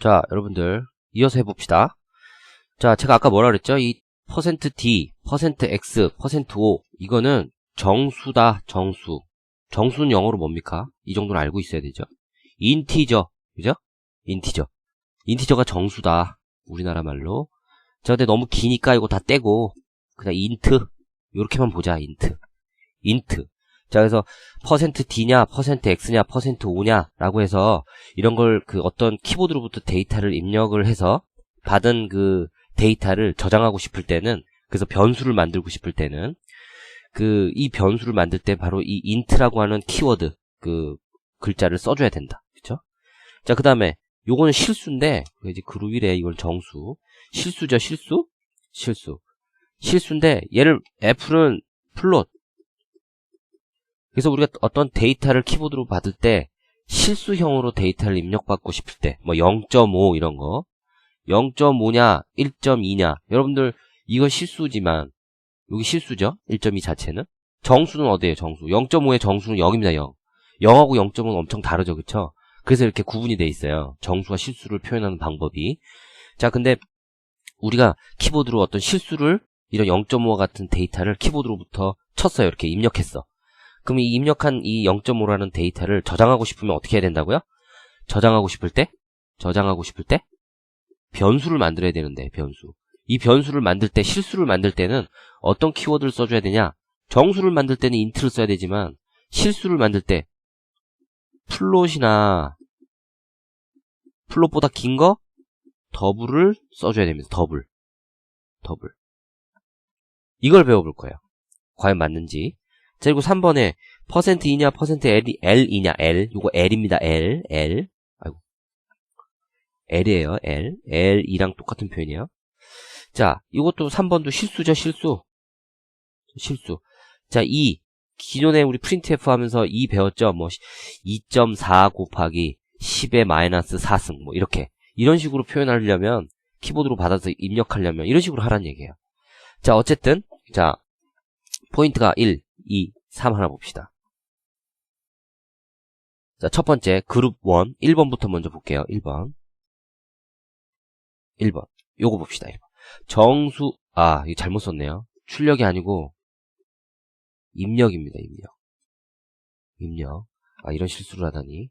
자, 여러분들 이어서 해봅시다. 자, 제가 아까 뭐라 그랬죠? 이 %d, %x, %o 이거는 정수다, 정수. 정수는 영어로 뭡니까? 이 정도는 알고 있어야 되죠. 인티저, 그죠? 인티저. 인티저가 정수다. 우리나라 말로. 자, 근데 너무 기니까 이거 다 떼고 그냥 인트 이렇게만 보자, 인트. 인트. 자, 그래서 퍼센트 %d냐, 퍼센트 %x냐, 퍼센트 %o냐 라고 해서 이런 걸 그 어떤 키보드로부터 데이터를 입력을 해서 받은 그 데이터를 저장하고 싶을 때는 그래서 변수를 만들고 싶을 때는 그 이 변수를 만들 때 바로 이 int라고 하는 키워드 그 글자를 써줘야 된다. 그쵸? 자, 그 다음에 요거는 실수인데 이제 그룹이래 이건 정수 실수죠 실수? 실수 실수인데 얘를 F는 플롯 그래서 우리가 어떤 데이터를 키보드로 받을 때 실수형으로 데이터를 입력받고 싶을 때 뭐 0.5 이런 거 0.5냐 1.2냐. 여러분들 이거 실수지만 여기 실수죠? 1.2 자체는? 정수는 어디에요 정수? 0.5의 정수는 0입니다 0 0하고 0.5는 엄청 다르죠 그쵸? 그래서 이렇게 구분이 돼 있어요. 정수와 실수를 표현하는 방법이. 자 근데 우리가 키보드로 어떤 실수를 이런 0.5와 같은 데이터를 키보드로부터 쳤어요. 이렇게 입력했어 그럼 이 입력한 이 0.5라는 데이터를 저장하고 싶으면 어떻게 해야 된다고요? 저장하고 싶을 때? 저장하고 싶을 때? 변수를 만들어야 되는데 변수. 이 변수를 만들 때 실수를 만들 때는 어떤 키워드를 써줘야 되냐? 정수를 만들 때는 인트를 써야 되지만 실수를 만들 때 플롯이나 플롯보다 긴 거? 더블을 써줘야 됩니다. 더블. 더블. 이걸 배워볼 거예요. 과연 맞는지 자, 그리고 3번에 퍼센트 이냐, 퍼센트 L, L이냐, L. 요거 L입니다, L, L. 아이고. L이에요, L. L이랑 똑같은 표현이에요. 자, 이것도 3번도 실수죠, 실수. 실수. 자, 2. 기존에 우리 프린트F 하면서 2 배웠죠? 뭐, 2.4 곱하기 10의 마이너스 4승. 뭐, 이렇게. 이런 식으로 표현하려면, 키보드로 받아서 입력하려면, 이런 식으로 하라는 얘기예요. 자, 어쨌든, 자, 포인트가 1. 2, 3 하나 봅시다. 자, 첫 번째 그룹 1, 1번부터 먼저 볼게요. 1번. 1번. 요거 봅시다. 1번. 정수, 아, 이거 잘못 썼네요. 출력이 아니고 입력입니다. 입력. 입력. 아, 이런 실수를 하다니.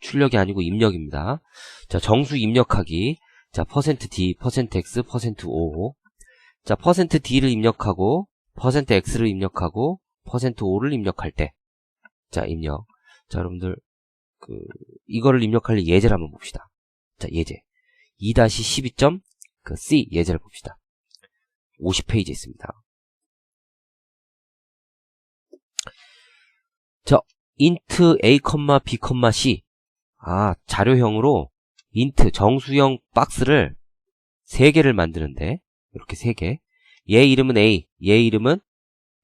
출력이 아니고 입력입니다. 자, 정수 입력하기. 자, %d, %x, %o. 자, %d를 입력하고 %x를 입력하고 %5를 입력할 때. 자, 입력. 자, 여러분들, 그, 이거를 입력할 예제를 한번 봅시다. 자, 예제. 2-12점, 그, C 예제를 봅시다. 50페이지 있습니다. 자, int a, b, c. 아, 자료형으로 int 정수형 박스를 3개를 만드는데, 이렇게 3개. 얘 이름은 A, 얘 이름은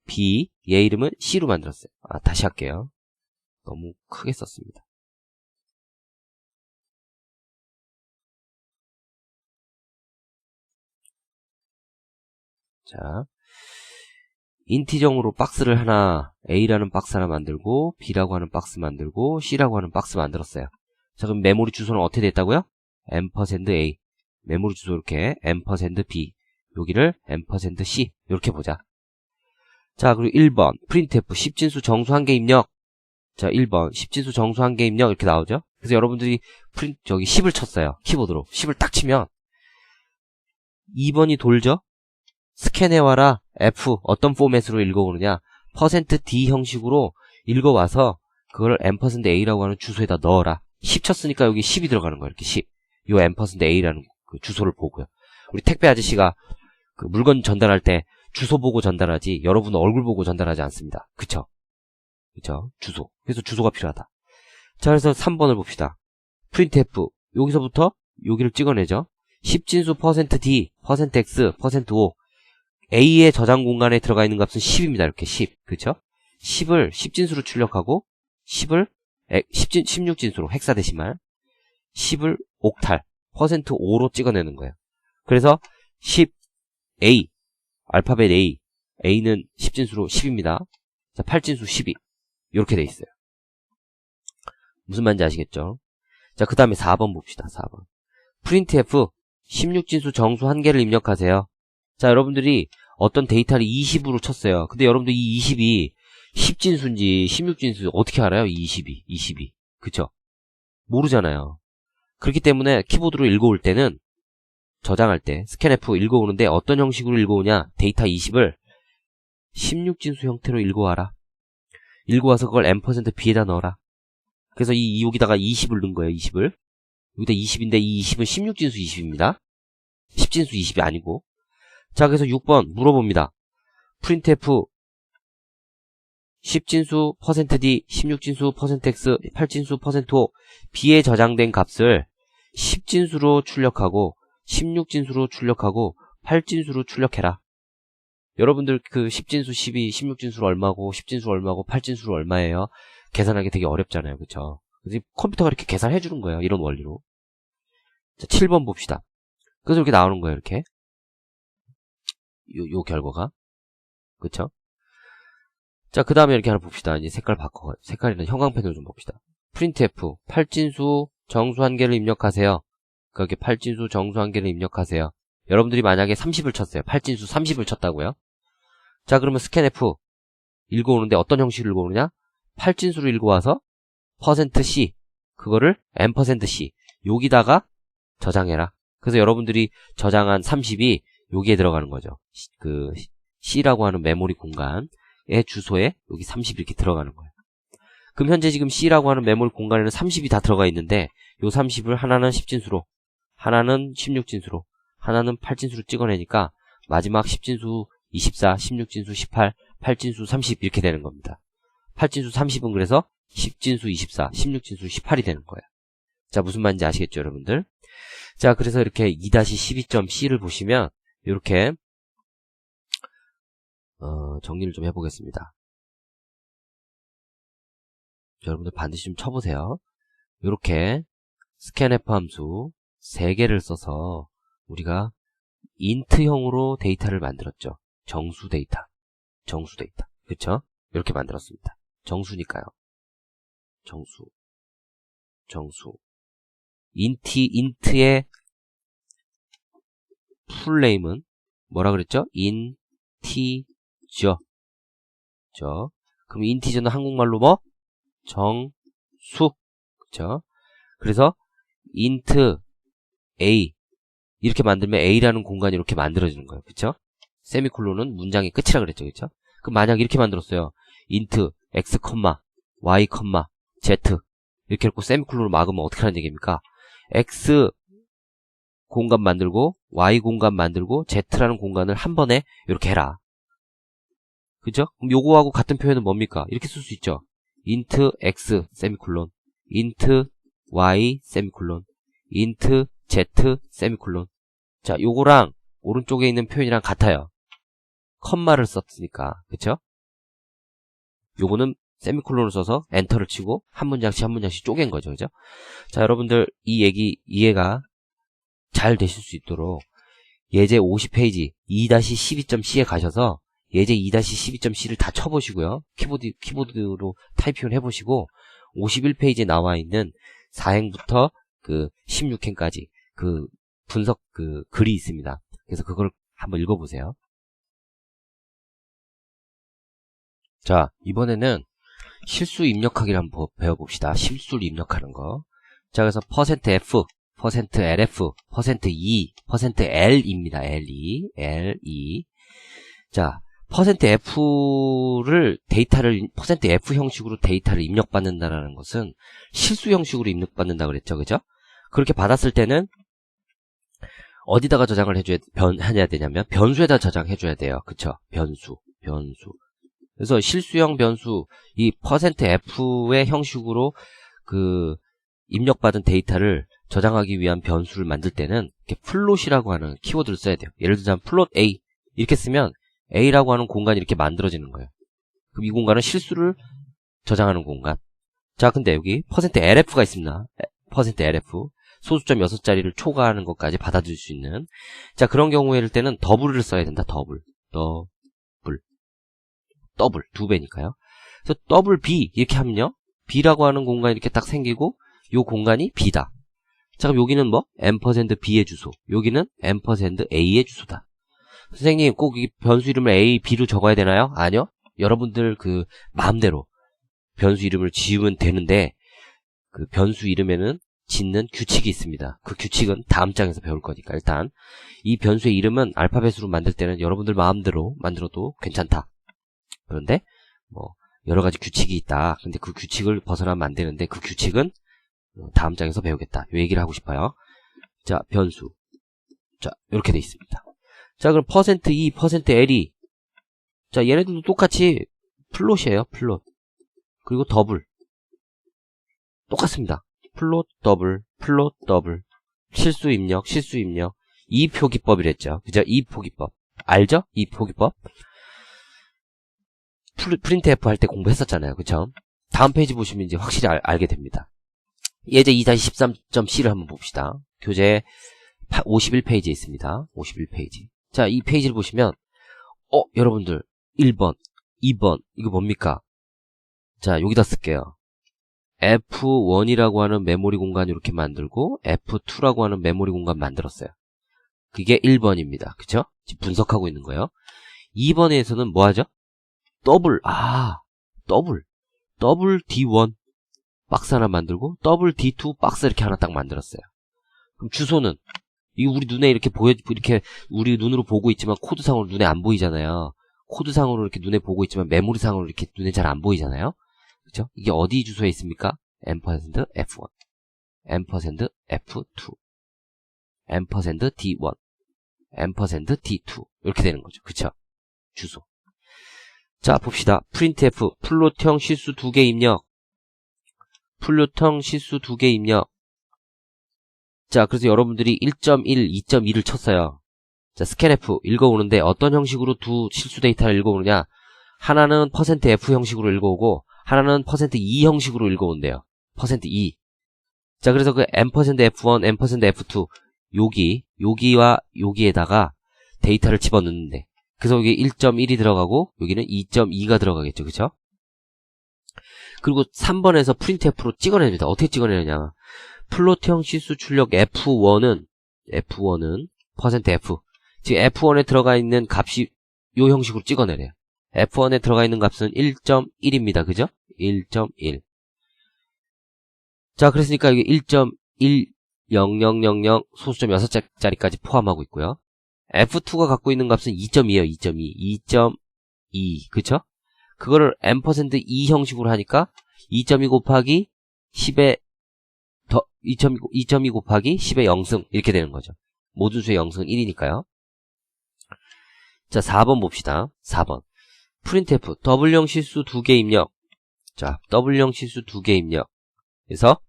B, 얘 이름은 C로 만들었어요. 아, 다시 할게요. 너무 크게 썼습니다. 자, 인티정으로 박스를 하나, A라는 박스 하나 만들고, B라고 하는 박스 만들고, C라고 하는 박스 만들었어요. 자, 그럼 메모리 주소는 어떻게 됐다고요? M%A. 메모리 주소 이렇게 M%B. 여기를 M%C. 이렇게 보자. 자, 그리고 1번. 프린트F 10진수 정수 한 개 입력. 자, 1번. 10진수 정수 한 개 입력. 이렇게 나오죠? 그래서 여러분들이 프린트, 저기 10을 쳤어요. 키보드로. 10을 딱 치면 2번이 돌죠? 스캔해 와라. F. 어떤 포맷으로 읽어 오느냐. %D 형식으로 읽어 와서 그걸 M%A라고 하는 주소에다 넣어라. 10 쳤으니까 여기 10이 들어가는 거예요. 이렇게 10. 요 M%A라는 그 주소를 보고요. 우리 택배 아저씨가 그 물건 전달할 때 주소 보고 전달하지 여러분 얼굴 보고 전달하지 않습니다. 그쵸? 그쵸? 주소. 그래서 주소가 필요하다. 자, 그래서 3번을 봅시다. printf. 여기서부터 여기를 찍어내죠. 10진수 %d, %x, %o. a의 저장 공간에 들어가 있는 값은 10입니다. 이렇게 10. 그쵸? 10을 10진수로 출력하고 10을 10진, 16진수로 헥사데시말 10을 옥탈 %5로 찍어내는 거예요. 그래서 10a 알파벳 A. A는 10진수로 10입니다. 자, 8진수 12. 이렇게 돼 있어요. 무슨 말인지 아시겠죠? 자, 그 다음에 4번 봅시다. 4번. printf 16진수 정수 한 개를 입력하세요. 자, 여러분들이 어떤 데이터를 20으로 쳤어요. 근데 여러분들 이 20이 10진수인지 16진수 어떻게 알아요? 이 20이. 20이. 그쵸? 모르잖아요. 그렇기 때문에 키보드로 읽어올 때는 저장할 때 스캔F 읽어오는데 어떤 형식으로 읽어오냐? 데이터 20을 16진수 형태로 읽어와라. 읽어와서 그걸 m%b에다 넣어라. 그래서 이 여기다가 20을 넣은 거예요. 20을. 여기다 20인데 이 20은 16진수 20입니다. 10진수 20이 아니고. 자, 그래서 6번 물어봅니다. printf 10진수 %d, 16진수 %x, 8진수 %o, b에 저장된 값을 10진수로 출력하고 16진수로 출력하고 8진수로 출력해라. 여러분들 그 10진수 12, 16진수로 얼마고 10진수 얼마고 8진수로 얼마예요? 계산하기 되게 어렵잖아요. 그쵸? 그래서 컴퓨터가 이렇게 계산해 주는 거예요. 이런 원리로. 자, 7번 봅시다. 그래서 이렇게 나오는 거예요. 이렇게. 요, 요 결과가. 그쵸? 자, 그 다음에 이렇게 하나 봅시다. 이제 색깔 바꿔, 색깔이나 형광펜으로 좀 봅시다. printf, 8진수 정수 한 개를 입력하세요. 그렇게 8진수 정수 한 개를 입력하세요. 여러분들이 만약에 30을 쳤어요. 8진수 30을 쳤다고요. 자, 그러면 scanf 읽어오는데 어떤 형식으로 읽어오느냐? 8진수로 읽어와서 %c 그거를 m%c 여기다가 저장해라. 그래서 여러분들이 저장한 30이 여기에 들어가는 거죠. 그 C라고 하는 메모리 공간의 주소에 여기 30 이렇게 들어가는 거예요. 그럼 현재 지금 C라고 하는 메모리 공간에는 30이 다 들어가 있는데 요 30을 하나는 10진수로 하나는 16진수로 하나는 8진수로 찍어내니까 마지막 10진수 24, 16진수 18, 8진수 30 이렇게 되는 겁니다. 8진수 30은 그래서 10진수 24, 16진수 18이 되는 거예요. 자, 무슨 말인지 아시겠죠, 여러분들? 자, 그래서 이렇게 2-12.c를 보시면 이렇게 어, 정리를 좀 해보겠습니다. 여러분들 반드시 좀 쳐보세요. 이렇게 scanf 함수 3개를 써서 우리가 인트형으로 데이터를 만들었죠. 정수 데이터. 정수 데이터. 그쵸? 이렇게 만들었습니다. 정수니까요. 정수. 정수. 인티, 인트의 풀네임은 뭐라 그랬죠? 인티저. 저. 그럼 인티저는 한국말로 뭐? 정수. 그쵸? 그래서 int a 이렇게 만들면 a라는 공간이 이렇게 만들어지는 거예요. 그쵸? 세미콜론은 문장의 끝이라 그랬죠. 그쵸? 그럼 만약 이렇게 만들었어요. int x, y, z 이렇게 놓고 세미콜론을 막으면 어떻게 하는 얘기입니까? x 공간 만들고 y 공간 만들고 z라는 공간을 한 번에 이렇게 해라. 그죠? 그럼 요거하고 같은 표현은 뭡니까? 이렇게 쓸 수 있죠. int x 세미콜론 int y 세미콜론 int z 세미콜론 자 요거랑 오른쪽에 있는 표현이랑 같아요. 컴마를 썼으니까 그쵸? 요거는 세미콜론을 써서 엔터를 치고 한 문장씩 한 문장씩 쪼갠 거죠. 그죠? 자, 여러분들 이 얘기 이해가 잘 되실 수 있도록 예제 50페이지 2-12.c에 가셔서 예제 2-12.c를 다 쳐보시고요. 키보드, 키보드로 타이핑을 해보시고 51페이지에 나와 있는 4행부터 그 16행까지 그 분석 그 글이 있습니다. 그래서 그걸 한번 읽어보세요. 자, 이번에는 실수 입력하기를 한번 배워봅시다. 실수를 입력하는 거. 자, 그래서 %f, %lf, %e, %l입니다. le, le. 자, %f를 데이터를 %f 형식으로 데이터를 입력받는다라는 것은 실수 형식으로 입력받는다 그랬죠. 그죠? 그렇게 받았을 때는 어디다가 저장을 해줘야 변, 해야 되냐면 변수에다 저장해줘야 돼요. 그쵸? 변수, 변수. 그래서 실수형 변수 이 %f의 형식으로 그 입력받은 데이터를 저장하기 위한 변수를 만들 때는 이렇게 플롯이라고 하는 키워드를 써야 돼요. 예를 들자면 플롯 a 이렇게 쓰면 a라고 하는 공간이 이렇게 만들어지는 거예요. 그럼 이 공간은 실수를 저장하는 공간. 자, 근데 여기 %lf가 있습니다. %lf 소수점 6자리를 초과하는 것까지 받아들일 수 있는 자 그런 경우에 때는 더블을 써야 된다. 더블. 더 더블 두 배니까요. 그래서 더블 B 이렇게 하면요. B라고 하는 공간이 이렇게 딱 생기고 이 공간이 B다. 자, 그럼 여기는 뭐? %b의 주소. 여기는 %a의 주소다. 선생님, 꼭 이 변수 이름을 a, b로 적어야 되나요? 아니요. 여러분들 그 마음대로 변수 이름을 지으면 되는데 그 변수 이름에는 짓는 규칙이 있습니다. 그 규칙은 다음 장에서 배울 거니까 일단 이 변수의 이름은 알파벳으로 만들 때는 여러분들 마음대로 만들어도 괜찮다. 그런데 뭐 여러 가지 규칙이 있다. 근데 그 규칙을 벗어나면 안 되는데 그 규칙은 다음 장에서 배우겠다. 이 얘기를 하고 싶어요. 자, 변수. 자, 이렇게 돼 있습니다. 자, 그럼 퍼센트 %2, 퍼센트 %L이 자, 얘네들도 똑같이 플롯이에요. 플롯. 그리고 더블. 똑같습니다. 플롯 더블, 플롯 더블. 실수 입력, 실수 입력. 이 표 기법이랬죠. 그죠? 이 표 기법. 알죠? 이 표 기법. 프린트 F 할 때 공부했었잖아요. 그쵸? 다음 페이지 보시면 이제 확실히 알, 알게 됩니다. 예제 2-13.C를 한번 봅시다. 교재 51페이지에 있습니다. 51페이지. 자, 이 페이지를 보시면 어, 여러분들 1번, 2번 이거 뭡니까? 자, 여기다 쓸게요. F1이라고 하는 메모리 공간 이렇게 만들고 F2라고 하는 메모리 공간 만들었어요. 그게 1번입니다. 그쵸? 지금 분석하고 있는 거예요. 2번에서는 뭐 하죠? 더블, 아, 더블. 더블 D1 박스 하나 만들고 더블 D2 박스 이렇게 하나 딱 만들었어요. 그럼 주소는 이게 우리 눈에 이렇게 보여 이렇게 우리 눈으로 보고 있지만 코드상으로 눈에 안 보이잖아요. 코드상으로 이렇게 눈에 보고 있지만 메모리상으로 이렇게 눈에 잘 안 보이잖아요. 그죠? 이게 어디 주소에 있습니까? M% F1, M% F2, M% D1, M% D2 이렇게 되는 거죠. 그쵸? 주소. 자, 봅시다. printf 플롯형 실수 두개 입력. 플롯형 실수 두개 입력. 자, 그래서 여러분들이 1.1, 2.2를 쳤어요. 자, scanf 읽어오는데 어떤 형식으로 두 실수 데이터를 읽어오느냐? 하나는 %f 형식으로 읽어오고 하나는 %2 형식으로 읽어온대요. %2. 자, 그래서 그 m%f1, m%f2 여기, 여기와 여기에다가 데이터를 집어넣는데 그래서 여기 1.1이 들어가고 여기는 2.2가 들어가겠죠. 그쵸? 그리고 3번에서 printf로 찍어냅니다. 어떻게 찍어내느냐. 플롯형 실수 출력 F1은 F1은 %F 지금 F1에 들어가 있는 값이 요 형식으로 찍어내래요. F1에 들어가 있는 값은 1.1입니다. 그죠? 1.1 자, 그랬으니까 이게 1.10000 소수점 6자리까지 포함하고 있고요. F2가 갖고 있는 값은 2.2에요. 2.2. 2.2. 그쵸? 그거를 M%2 형식으로 하니까 2.2 곱하기 10의 더 2.2, 2.2 곱하기 10의 0승 이렇게 되는 거죠. 모든 수의 0승은 1이니까요. 자, 4번 봅시다. 4번. 프린트F W형 실수 2개 입력. 자, W형 실수 2개 입력. 그래서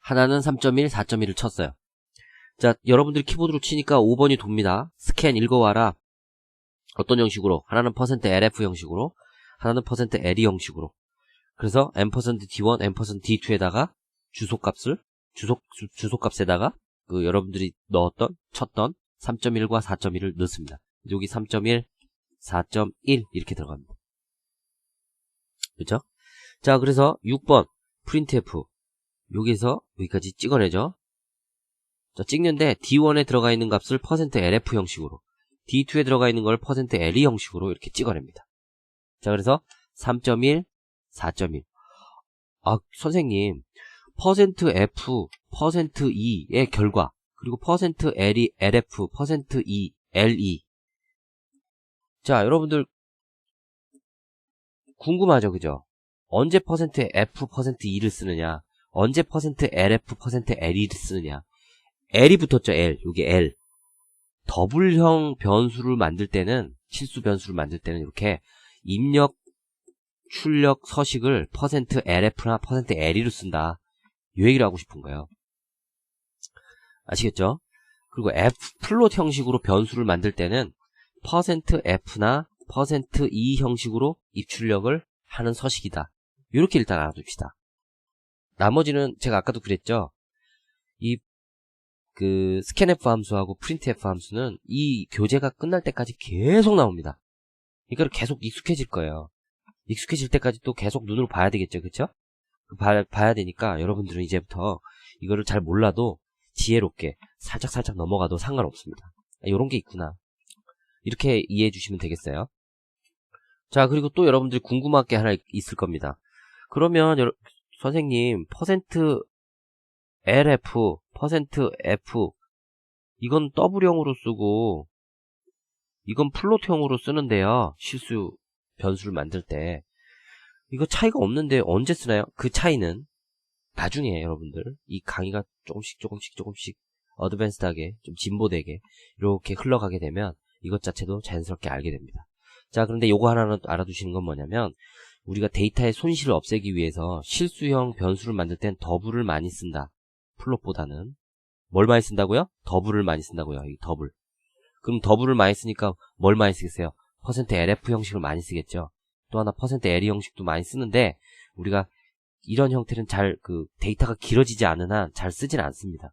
하나는 3.1, 4.1을 쳤어요. 자, 여러분들이 키보드로 치니까 5번이 돕니다. 스캔 읽어와라. 어떤 형식으로? 하나는 %LF 형식으로, 하나는 %LE 형식으로. 그래서 M%D1, M%D2에다가 주소값을 주소 주소값에다가 그 여러분들이 넣었던 쳤던 3.1과 4.1을 넣습니다. 여기 3.1, 4.1 이렇게 들어갑니다. 그렇죠? 자, 그래서 6번 printf 여기서 여기까지 찍어내죠. 자, 찍는데 D1에 들어가 있는 값을 %LF 형식으로 D2에 들어가 있는 걸 %LE 형식으로 이렇게 찍어냅니다. 자, 그래서 3.1, 4.1 아, 선생님 %F, %E의 결과 그리고 %LE, LF, %E, LE 자, 여러분들 궁금하죠, 그죠? 언제 %F, %E를 쓰느냐 언제 %LF, %LE를 쓰느냐 L이 붙었죠, L. 여기 L. 더블형 변수를 만들 때는, 실수 변수를 만들 때는 이렇게 입력, 출력 서식을 %LF나 %LE로 쓴다. 이 얘기를 하고 싶은 거예요. 아시겠죠? 그리고 F 플롯 형식으로 변수를 만들 때는 %F나 %E 형식으로 입출력을 하는 서식이다. 이렇게 일단 알아둡시다. 나머지는 제가 아까도 그랬죠. 이그 scanf 함수하고 printf 함수는 이 교재가 끝날 때까지 계속 나옵니다. 이거를 계속 익숙해질 거예요. 익숙해질 때까지 또 계속 눈으로 봐야 되겠죠, 그쵸? 봐, 봐야 되니까 여러분들은 이제부터 이거를 잘 몰라도 지혜롭게 살짝살짝 넘어가도 상관없습니다. 이런 게 있구나. 이렇게 이해해 주시면 되겠어요. 자, 그리고 또 여러분들이 궁금한 게 하나 있을 겁니다. 그러면 여러, 선생님, 퍼센트 LF, 퍼센트 F 이건 더블형으로 쓰고 이건 플롯형으로 쓰는데요. 실수 변수를 만들 때 이거 차이가 없는데 언제 쓰나요? 그 차이는 나중에 여러분들 이 강의가 조금씩 조금씩 조금씩 어드밴스드하게 좀 진보되게 이렇게 흘러가게 되면 이것 자체도 자연스럽게 알게 됩니다. 자 그런데 요거 하나는 알아두시는 건 뭐냐면 우리가 데이터의 손실을 없애기 위해서 실수형 변수를 만들 땐 더블을 많이 쓴다. 플롯보다는 뭘 많이 쓴다고요? 더블을 많이 쓴다고요. 이 더블. 그럼 더블을 많이 쓰니까 뭘 많이 쓰겠어요? 퍼센트 LF 형식을 많이 쓰겠죠. 또 하나 퍼센트 L 형식도 많이 쓰는데 우리가 이런 형태는 잘 그 데이터가 길어지지 한잘 쓰진 않습니다.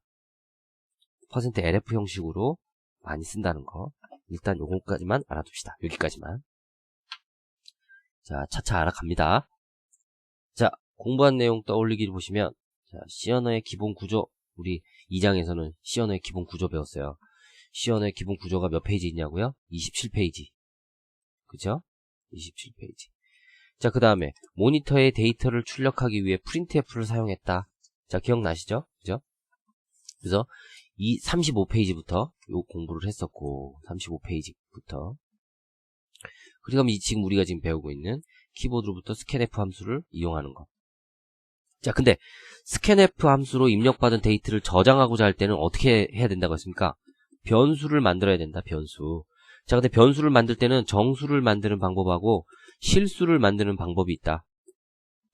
퍼센트 LF 형식으로 많이 쓴다는 거 일단 요거까지만 알아둡시다. 여기까지만 자 차차 알아갑니다. 자 공부한 내용 떠올리기를 보시면 자, 언어의 기본 구조 우리 2장에서는 C 언어의 기본 구조 배웠어요. 언어의 기본 구조가 몇 페이지 있냐고요? 27페이지 그죠? 27페이지 자, 그 다음에 모니터의 데이터를 출력하기 위해 프린트F를 사용했다. 자, 기억나시죠? 그죠? 그래서 이 35페이지부터 요 공부를 했었고 35페이지부터 그리고 지금 우리가 지금 배우고 있는 키보드로부터 scanf 함수를 이용하는 것. 자, 근데 scanf 함수로 입력받은 데이터를 저장하고자 할 때는 어떻게 해야 된다고 했습니까? 변수를 만들어야 된다, 변수. 자, 근데 변수를 만들 때는 정수를 만드는 방법하고 실수를 만드는 방법이 있다.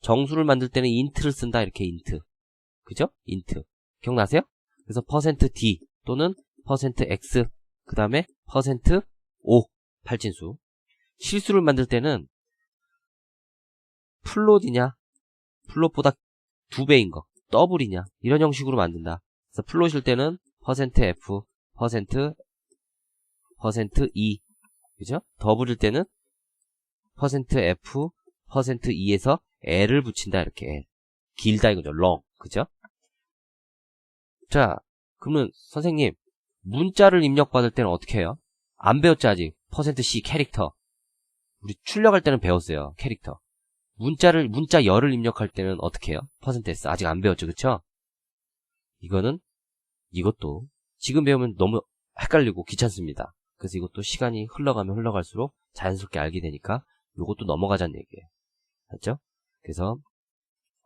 정수를 만들 때는 인트를 쓴다, 이렇게 인트. 그죠? 인트. 기억나세요? 그래서 %d 또는 %x 그 다음에 %5 팔진수. 실수를 만들 때는 플롯이냐, 플롯보다 두 배인 거, 더블이냐 이런 형식으로 만든다. 그래서 플롯일 때는 %f, %e 그죠? 더블일 때는 %f, %e에서 l을 붙인다 이렇게 L. 길다 이거죠. long 그죠? 자 그러면 선생님 문자를 입력받을 때는 어떻게 해요? 안 배웠지 아직 %c 캐릭터 우리 출력할 때는 배웠어요 캐릭터 문자를 문자 열을 입력할 때는 어떻게 해요? %s 아직 안 배웠죠 그쵸? 이거는 이것도 지금 배우면 너무 헷갈리고 귀찮습니다 그래서 이것도 시간이 흘러가면 흘러갈수록 자연스럽게 알게 되니까 이것도 넘어가자는 얘기예요 맞죠? 그래서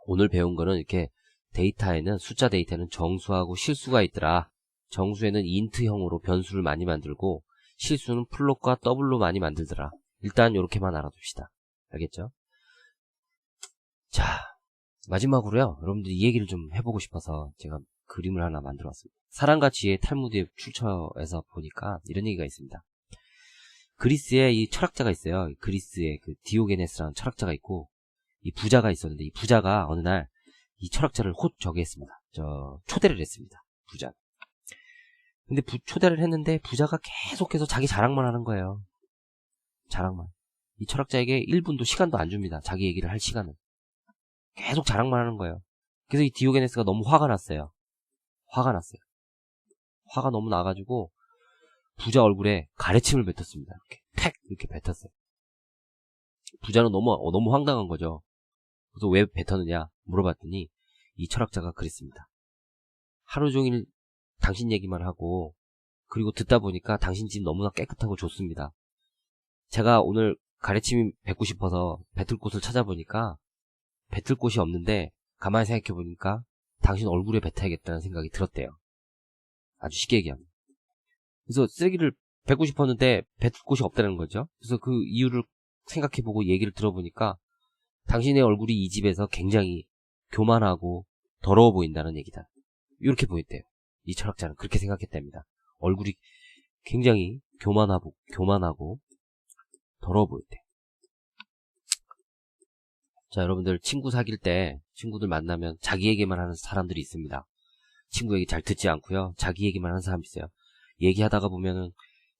오늘 배운 거는 이렇게 데이터에는 숫자 데이터는 정수하고 실수가 있더라. 정수에는 인트형으로 변수를 많이 만들고 실수는 플롯과 더블로 많이 만들더라. 일단 이렇게만 알아둡시다. 알겠죠? 자 마지막으로요. 여러분들 이 얘기를 좀 해보고 싶어서 제가 그림을 하나 만들어 왔습니다. 사랑과 지혜 탈무드의 출처에서 보니까 이런 얘기가 있습니다. 그리스에 이 철학자가 있어요. 그리스에 그 디오게네스라는 철학자가 있고 이 부자가 있었는데 이 부자가 어느 날 이 철학자를 호 저기 했습니다 저 초대를 했습니다 부자 근데 부, 초대를 했는데 부자가 계속해서 자기 자랑만 하는 거예요 자랑만 이 철학자에게 1분도 시간도 안 줍니다 자기 얘기를 할 시간은 계속 자랑만 하는 거예요. 그래서 이 디오게네스가 너무 화가 났어요. 화가 났어요. 화가 너무 나가지고 부자 얼굴에 가래침을 뱉었습니다. 이렇게 팩 이렇게 뱉었어요. 부자는 너무 어, 너무 황당한 거죠. 그래서 왜 뱉었느냐 물어봤더니 이 철학자가 그랬습니다. 하루 종일 당신 얘기만 하고 그리고 듣다 보니까 당신 집 너무나 깨끗하고 좋습니다. 제가 오늘 가래침이 뱉고 싶어서 뱉을 곳을 찾아보니까 뱉을 곳이 없는데 가만히 생각해보니까 당신 얼굴에 뱉어야겠다는 생각이 들었대요. 아주 쉽게 얘기하면. 그래서 쓰레기를 뱉고 싶었는데 뱉을 곳이 없다는 거죠. 그래서 그 이유를 생각해보고 얘기를 들어보니까 당신의 얼굴이 이 집에서 굉장히 교만하고 더러워 보인다는 얘기다. 이렇게 보였대요. 이 철학자는 그렇게 생각했답니다. 얼굴이 굉장히 교만하고 교만하고 더러워 보였대요. 자, 여러분들 친구 사귈 때 친구들 만나면 자기 얘기만 하는 사람들이 있습니다. 친구 얘기 잘 듣지 않고요. 자기 얘기만 하는 사람 있어요. 얘기하다가 보면은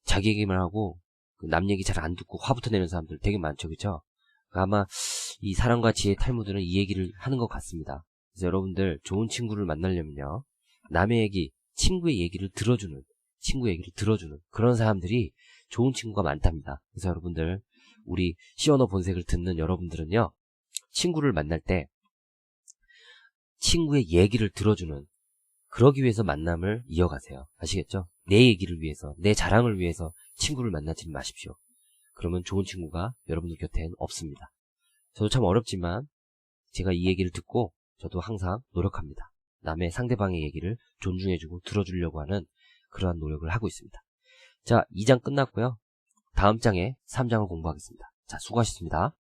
자기 얘기만 하고 그남 얘기 잘 안 듣고 화부터 내는 사람들 되게 많죠. 그쵸? 아마 이 사랑과 지혜 탈무드는 이 얘기를 하는 것 같습니다. 그래서 여러분들 좋은 친구를 만나려면요. 남의 얘기, 친구의 얘기를 들어주는, 친구 얘기를 들어주는 그런 사람들이 좋은 친구가 많답니다. 그래서 여러분들, 우리 시언어 본색을 듣는 여러분들은요. 친구를 만날 때 친구의 얘기를 들어주는 그러기 위해서 만남을 이어가세요. 아시겠죠? 내 얘기를 위해서, 내 자랑을 위해서 친구를 만나지 마십시오. 그러면 좋은 친구가 여러분들 곁엔 없습니다. 저도 참 어렵지만 제가 이 얘기를 듣고 저도 항상 노력합니다. 남의 상대방의 얘기를 존중해주고 들어주려고 하는 그러한 노력을 하고 있습니다. 자, 2장 끝났고요. 다음 장에 3장을 공부하겠습니다. 자, 수고하셨습니다.